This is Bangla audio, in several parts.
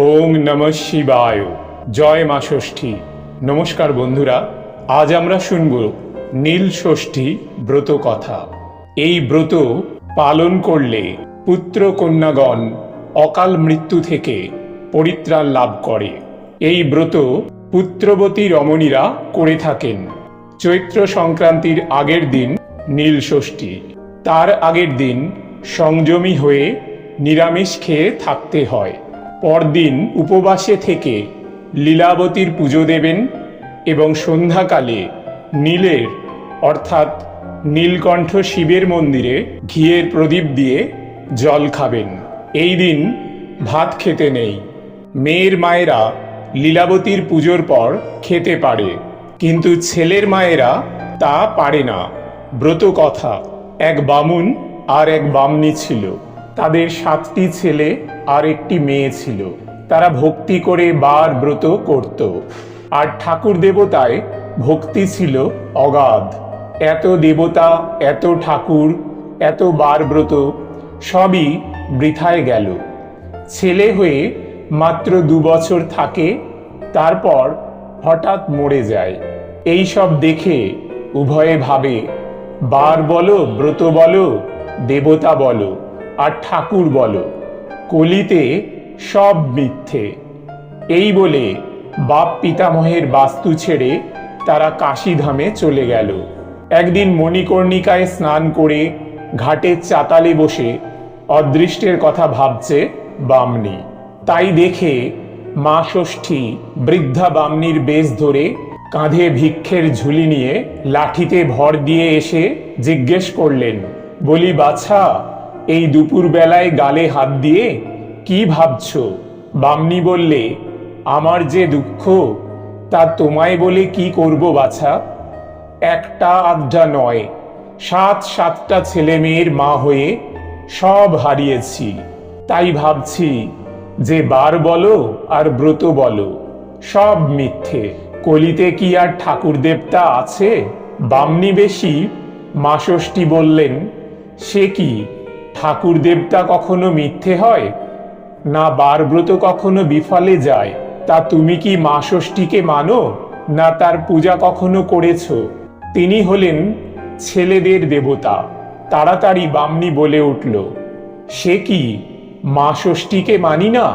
ওম নম শিবায়। জয় মা ষষ্ঠী। নমস্কার বন্ধুরা, আজ আমরা শুনব নীল ষষ্ঠী ব্রত কথা। এই ব্রত পালন করলে পুত্র কন্যাগণ অকাল মৃত্যু থেকে পরিত্রাণ লাভ করে। এই ব্রত পুত্রবতী রমণীরা করে থাকেন। চৈত্র সংক্রান্তির আগের দিন নীল ষষ্ঠী। তার আগের দিন সংযমী হয়ে নিরামিষ খেয়ে থাকতে হয়। পরদিন উপবাসে থেকে লীলাবতীর পুজো দেবেন এবং সন্ধ্যাকালে নীলের, অর্থাৎ নীলকণ্ঠ শিবের মন্দিরে ঘিয়ের প্রদীপ দিয়ে জল খাবেন। এই দিন ভাত খেতে নেই। মেয়ের মায়েরা লীলাবতীর পুজোর পর খেতে পারে। কিন্তু ছেলের মায়েরা তা পারে না। ব্রত কথা এক বামুন আর এক বামনি ছিল। তাদের সাতটি ছেলে আর একটি মেয়ে ছিল। তারা ভক্তি করে বার ব্রত করত। আর ঠাকুর দেবতায় ভক্তি ছিল অগাধ। এত দেবতা, এত ঠাকুর, এত বার ব্রত, সবই বৃথায় গেল। ছেলে হয়ে মাত্র দু বছর থাকে, তারপর হঠাৎ মরে যায়। এই সব দেখে উভয়ে ভাবে, বার বলো, ব্রত বলো, দেবতা বলো। আর ঠাকুর বলো, কলিতে সব মিথ্যে। এই বলে বাপ পিতামহের বাস্তু ছেড়ে তারা কাশীধামে চলে গেল। একদিন মণিকর্ণিকায় স্নান করে ঘাটের চাতালে বসে অদৃষ্টের কথা ভাবছে বামনি। তাই দেখে মা ষষ্ঠী বৃদ্ধা বামনির বেশ ধরে কাঁধে ভিক্ষের ঝুলি নিয়ে লাঠিতে ভর দিয়ে এসে জিজ্ঞেস করলেন, বলি, বাছা এই দুপুর বেলায় গালে হাত দিয়ে, কি ভাবছ? বামনি বললে, আমার যে দুঃখ, তা তোমায় বলে কি করব বাছা? একটা আড্ডা নয়, সাত সাতটা ছেলে মেয়ের মা হয়ে সব হারিয়েছি। তাই ভাবছি যে বার বলো আর ব্রত বলো, সব মিথ্যে। কলিতে কি আর ঠাকুর দেবতা আছে? বামনি বেশি মা ষষ্ঠী বললেন, সে কি? ঠাকুর দেবতা কখনো মিথ্যে হয়? না বারব্রত কখনো বিফলে যায়? তা তুমি কি মা ষষ্ঠীকে মানো? না তার পূজা কখনো করেছ? তিনি হলেন ছেলেদের দেবতা। তাড়াতাড়ি বামনি বলে উঠল, সে কি? মা ষষ্ঠীকে মানি না?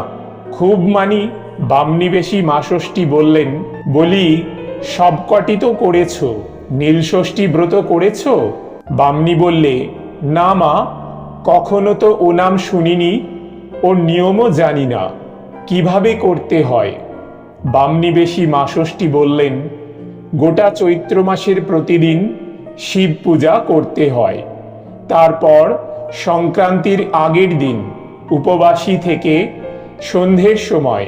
খুব মানি। বামনি বেশি মা ষষ্ঠী বললেন, বলি, সবকটি তো করেছ। নীল ষষ্ঠী ব্রত করেছ? বামনি বললে, না মা কখনো তো ও নাম শুনিনি, ওর নিয়মও জানি না। কীভাবে করতে হয়? বামনিবেশী মা ষষ্ঠী বললেন, গোটা চৈত্র মাসের প্রতিদিন শিব পূজা করতে হয়। তারপর সংক্রান্তির আগের দিন, উপবাসী থেকে সন্ধ্যের সময়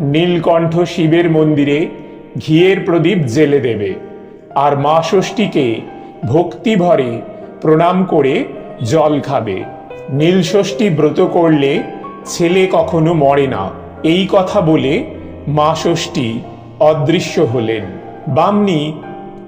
নীলকণ্ঠ শিবের মন্দিরে ঘিয়ের প্রদীপ জেলে দেবে আর মা ষষ্ঠীকে ভক্তি ভরে প্রণাম করে জল খাবে। নীল ষষ্ঠী ব্রত করলে ছেলে কখনো মরে না। এই কথা বলে মা ষষ্ঠী অদৃশ্য হলেন। বামনি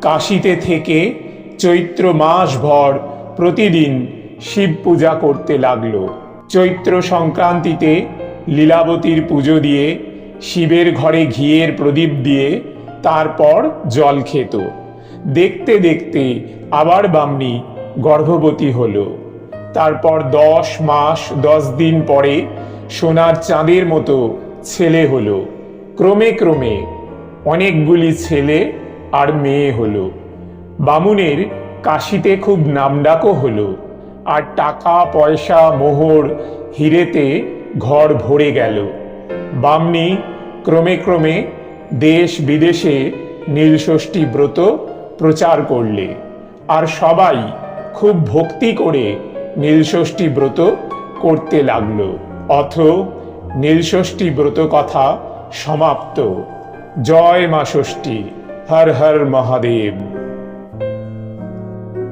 কাশিতে থেকে চৈত্র মাস ভর প্রতিদিন শিব পূজা করতে লাগল। চৈত্র সংক্রান্তিতে লীলাবতীর পুজো দিয়ে শিবের ঘরে ঘিয়ের প্রদীপ দিয়ে তারপর জল খেত। দেখতে দেখতে আবার বামনি গর্ভবতী হলো। তারপর দশ মাস, দশ দিন পরে সোনার চাঁদের মতো ছেলে হলো। ক্রমে ক্রমে অনেকগুলি ছেলে আর মেয়ে হলো। বামুনের কাশিতে খুব নামডাকও হলো আর টাকা, পয়সা, মোহর, হিরেতে ঘর ভরে গেল। বামনি ক্রমে ক্রমে দেশ বিদেশে নীলষষ্ঠী ব্রত প্রচার করলে আর সবাই খুব ভক্তি করে নীলষষ্ঠী ব্রত করতে লাগল। অথ নীলষষ্ঠী ব্রত কথা সমাপ্ত। জয় মা ষষ্ঠী। হর হর মহাদেব।